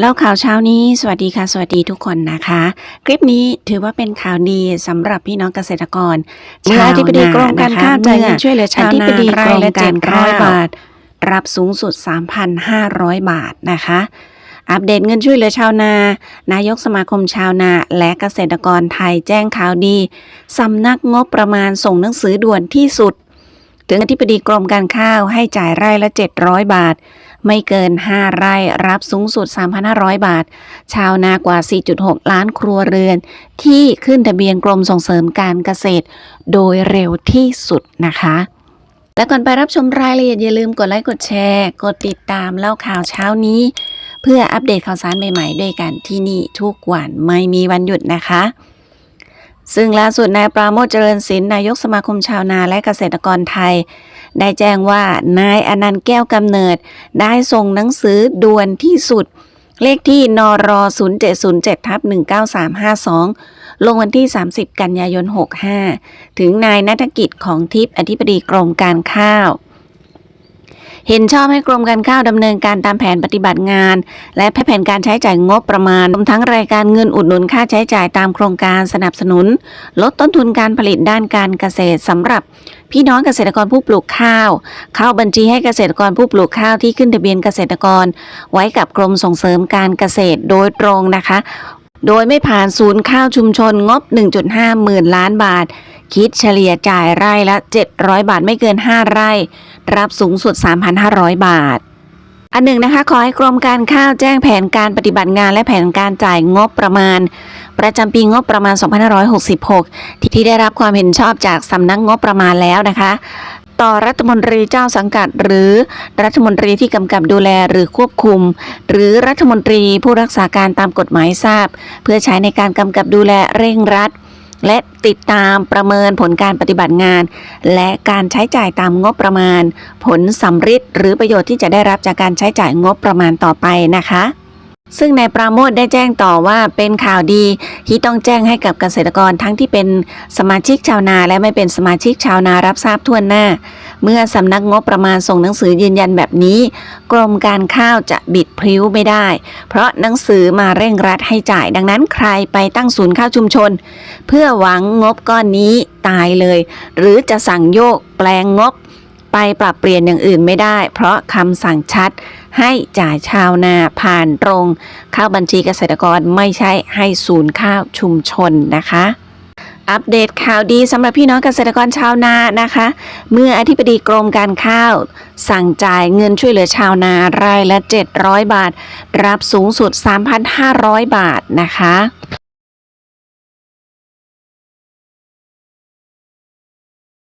แล้วข่าวเช้านี้ สวัสดีค่ะ สวัสดีทุกคนนะคะ คลิปนี้ถือว่าเป็นข่าวดีสำหรับพี่น้องเกษตรกรเมื่ออธิบดีกรมการข้าวจ่ายเงินช่วยเหลือชาวนาอธิบดีกรมรายละการข้าว700บาท รับสูงสุด 3,500 บาทนะคะ อัปเดตเงินช่วยเหลือชาวนา นายกสมาคมชาวนา และเกษตรกรไทยแจ้งข่าวดีสำนักงบประมาณส่งหนังสือด่วนที่สุด ถึงอธิบดีกรมการข้าวให้จ่ายไร่ละ 700 บาท ไม่เกิน 5 ไร่รับสูงสุด 3,500 บาท ชาวนากว่า 4.6 ล้านครัวเรือน ที่ขึ้นทะเบียนกรมส่งเสริมการเกษตร โดยเร็วที่สุดนะคะและก่อนไปรับชมรายละเอียดอย่าลืมกดไลค์กดแชร์ กดติดตามเล่าข่าวเช้านี้ เพื่ออัปเดตข่าวสารใหม่ๆ ด้วยกันที่นี่ทุกวันไม่มีวันหยุดนะคะ ซึ่งล่าสุดนายปราโมชเจริญศิลป์นายกสมาคมชาวนาและเกษตรกรไทย ได้แจ้งว่านายอนันต์แก้วกำเนิด ได้ส่งหนังสือด่วนที่สุด เลขที่นร0707ทับ19352 ลงวันที่ 30 กันยายน 65 ถึงนายนัฐกิจของทิพย์อธิบดีกรมการข้าว เห็นชอบให้กรมการข้าวดำเนินการตามแผนปฏิบัติงาน และแผนการใช้จ่ายงบประมาณรวมทั้งรายการเงินอุดหนุนค่าใช้จ่ายตามโครงการสนับสนุน ลดต้นทุนการผลิตด้านการเกษตรสำหรับพี่น้องเกษตรกรผู้ปลูกข้าว เข้าบัญชีให้เกษตรกรผู้ปลูกข้าวที่ขึ้นทะเบียนเกษตรกร ไว้กับกรมส่งเสริมการเกษตรโดยตรงนะคะ โดยไม่ผ่านศูนย์ข้าวชุมชนงบ 1.5 หมื่นล้านบาท คิดเฉลี่ยจ่ายไร่ละ 700 บาทไม่เกิน 5 ไร่ รับสูงสุด 3,500 บาท อันหนึ่งนะคะ ขอให้กรมการข้าวแจ้งแผนการปฏิบัติงานและแผนการจ่ายงบประมาณ ประจำปีงบประมาณ 2566 ที่ที่ได้รับความเห็นชอบจากสำนักงบประมาณแล้วนะคะต่อรัฐมนตรีเจ้าสังกัด หรือรัฐมนตรีที่กำกับดูแลหรือควบคุม หรือรัฐมนตรีผู้รักษาการตามกฎหมายทราบ เพื่อใช้ในการกำกับดูแลเร่งรัด และติดตามประเมินผลการปฏิบัติงาน และการใช้จ่ายตามงบประมาณ ผลสำฤทธิ์หรือประโยชน์ที่จะได้รับจากการใช้จ่ายงบประมาณต่อไปนะคะ ซึ่งนายปราโมทได้แจ้งต่อว่าเป็นข่าวดีที่ต้องแจ้งให้กับเกษตรกรทั้งที่เป็นสมาชิกชาวนาและไม่เป็นสมาชิกชาวนารับทราบทั่วหน้า เมื่อสำนักงบประมาณส่งหนังสือยืนยันแบบนี้ กรมการข้าวจะบิดพริ้วไม่ได้ เพราะหนังสือมาเร่งรัดให้จ่าย ดังนั้นใครไปตั้งศูนย์ข้าวชุมชน เพื่อหวังงบก้อนนี้ตายเลย หรือจะสั่งโยกแปลงงบ ไปปรับเปลี่ยนอย่างอื่นไม่ได้ เพราะคำสั่งชัดให้จ่ายชาวนาผ่านตรงเข้าบัญชีเกษตรกรไม่ใช่ให้ศูนย์ข้าวชุมชนนะคะอัปเดตข่าวดีสำหรับพี่น้องเกษตรกรชาวนานะคะ เมื่ออธิบดีกรมการข้าว สั่งจ่ายเงินช่วยเหลือชาวนารายละ 700 บาท รับสูงสุด 3,500 บาทนะคะ